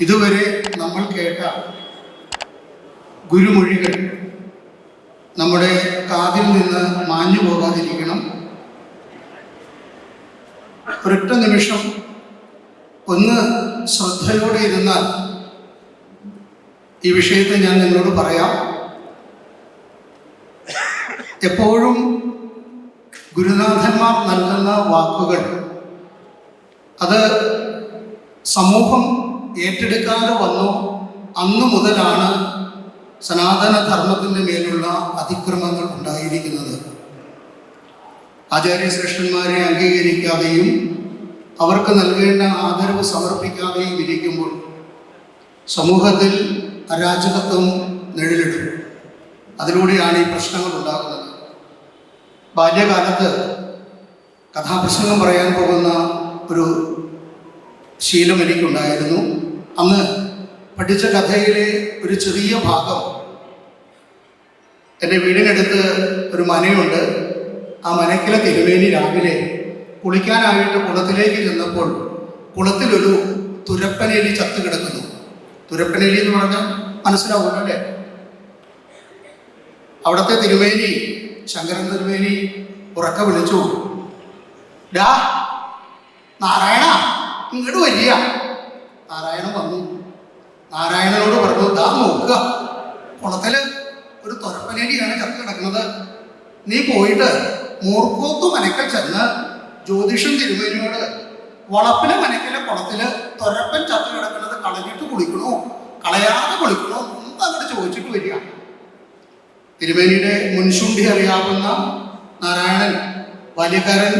ഇതുവരെ നമ്മൾ കേട്ട ഗുരുമൊഴികൾ നമ്മുടെ കാതിൽ നിന്ന് മാഞ്ഞു പോകാതിരിക്കണം. ഒരൊറ്റ നിമിഷം ഒന്ന് ശ്രദ്ധയോടെ ഇരുന്നാൽ ഈ വിഷയത്തെ ഞാൻ നിങ്ങളോട് പറയാം. എപ്പോഴും ഗുരുനാഥന്മാർ നൽകുന്ന വാക്കുകൾ അത് സമൂഹം ഏറ്റെടുക്കാതെ വന്നു. അന്നു മുതലാണ് സനാതന ധർമ്മത്തിന്റെ മേലുള്ള അതിക്രമങ്ങൾ ഉണ്ടായിരിക്കുന്നത്. ആചാര്യശ്രേഷ്ഠന്മാരെ അംഗീകരിക്കാതെയും അവർക്ക് നൽകേണ്ട ആദരവ് സമർപ്പിക്കാതെയും ഇരിക്കുമ്പോൾ സമൂഹത്തിൽ അരാജകത്വം നിഴലിടും. അതിലൂടെയാണ് ഈ പ്രശ്നങ്ങൾ ഉണ്ടാകുന്നത്. ബാല്യകാലത്ത് കഥാപ്രസംഗം പറയാൻ പോകുന്ന ഒരു ശീലം എനിക്കുണ്ടായിരുന്നു. അന്ന് പഠിച്ച കഥയിലെ ഒരു ചെറിയ ഭാഗം എന്റെ വീടിനടുത്ത് ഒരു മനയുണ്ട്. ആ മനക്കിലെ തിരുവേലി രാവിലെ കുളിക്കാനായിട്ട് കുളത്തിലേക്ക് ചെന്നപ്പോൾ കുളത്തിലൊരു തുരപ്പനേലി ചത്തു കിടക്കുന്നു. തുരപ്പനേലി എന്ന് പറഞ്ഞാൽ മനസ്സിലാവുമല്ലോ അല്ലേ? അവിടുത്തെ തിരുവേനി ശങ്കരൻ തിരുവേനി ഉറക്ക വിളിച്ചു. ഡാ നാരായണ ഇങ്ങോട്ട് വരിക. നാരായണൻ വന്നു. നാരായണനോട് പറഞ്ഞു ദാ നോക്കുക. കുളത്തിൽ ഒരു തുരപ്പനേടിയാണ് ചത്ത് കിടക്കുന്നത്. നീ പോയിട്ട് മൂർക്കോത്ത് മനക്കൽ ചെന്ന് ജ്യോതിഷം തിരുമേനിയോട് വളപ്പിന് മനക്കിലെ കുളത്തിൽ തുരപ്പൻ ചത്തു കിടക്കുന്നത് കളഞ്ഞിട്ട് കുളിക്കണോ? കളയാതെ കുളിക്കണോ? ഒന്നും അങ്ങോട്ട് ചോദിച്ചിട്ട് വരിക. തിരുമേനിയുടെ മുൻശുണ്ടി അറിയാവുന്ന നാരായണൻ വലികരൻ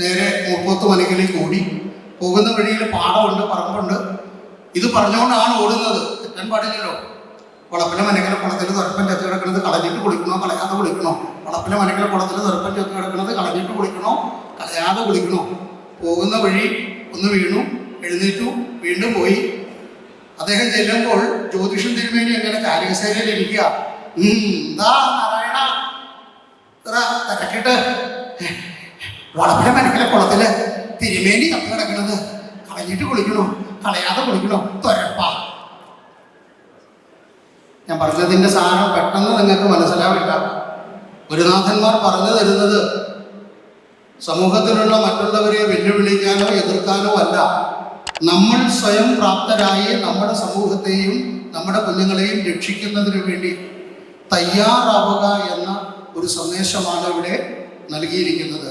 നേരെ മൂർക്കോത്ത് മനക്കിലേക്ക് ഓടി പോകുന്ന വഴിയിൽ പാടമുണ്ട് പറമ്പുണ്ട്. ഇത് പറഞ്ഞുകൊണ്ടാണ് ഓടുന്നത്. തെറ്റാൻ പാടില്ലല്ലോ. വളപ്പിലെ മനക്കിലെ കുളത്തിൽ തുറപ്പൻ ചത്തി കിടക്കുന്നത് കളഞ്ഞിട്ട് കുളിക്കണോ? കളയാതെ കുളിക്കണോ? വളപ്പിലെ മനക്കിലെ കുളത്തിൽ തുറപ്പൻ ചത്തി കിടക്കുന്നത് കളഞ്ഞിട്ട് കുളിക്കണോ? കളയാതെ കുളിക്കണോ? പോകുന്ന വഴി ഒന്ന് വീണു എഴുന്നേറ്റു വീണ്ടും പോയി. അദ്ദേഹം ചെല്ലുമ്പോൾ ജ്യോതിഷം തിരുമേനി എങ്ങനെ കാലികസേനയിൽ ഇരിക്കുക. നാരായണ? തിരക്കിട്ട്. വളപ്പിലെ മനക്കര കുളത്തിൽ തിരുമേനി കത്ത് കിടക്കുന്നത് കളഞ്ഞിട്ട് കുളിക്കണോ? കളയാതെ കുളിക്കണോ? തൊരപ്പ. ഞാൻ പറഞ്ഞതിന്റെ സാധനം പെട്ടെന്ന് നിങ്ങൾക്ക് മനസ്സിലാവില്ല ഗുരുനാഥന്മാർ പറഞ്ഞു തരുന്നത് സമൂഹത്തിലുള്ള മറ്റുള്ളവരെ വെല്ലുവിളിക്കാനോ എതിർക്കാനോ അല്ല. നമ്മൾ സ്വയം പ്രാപ്തരായി നമ്മുടെ സമൂഹത്തെയും നമ്മുടെ കുഞ്ഞുങ്ങളെയും രക്ഷിക്കുന്നതിന് വേണ്ടി തയ്യാറാവുക എന്ന ഒരു സന്ദേശമാണ് ഇവിടെ നൽകിയിരിക്കുന്നത്.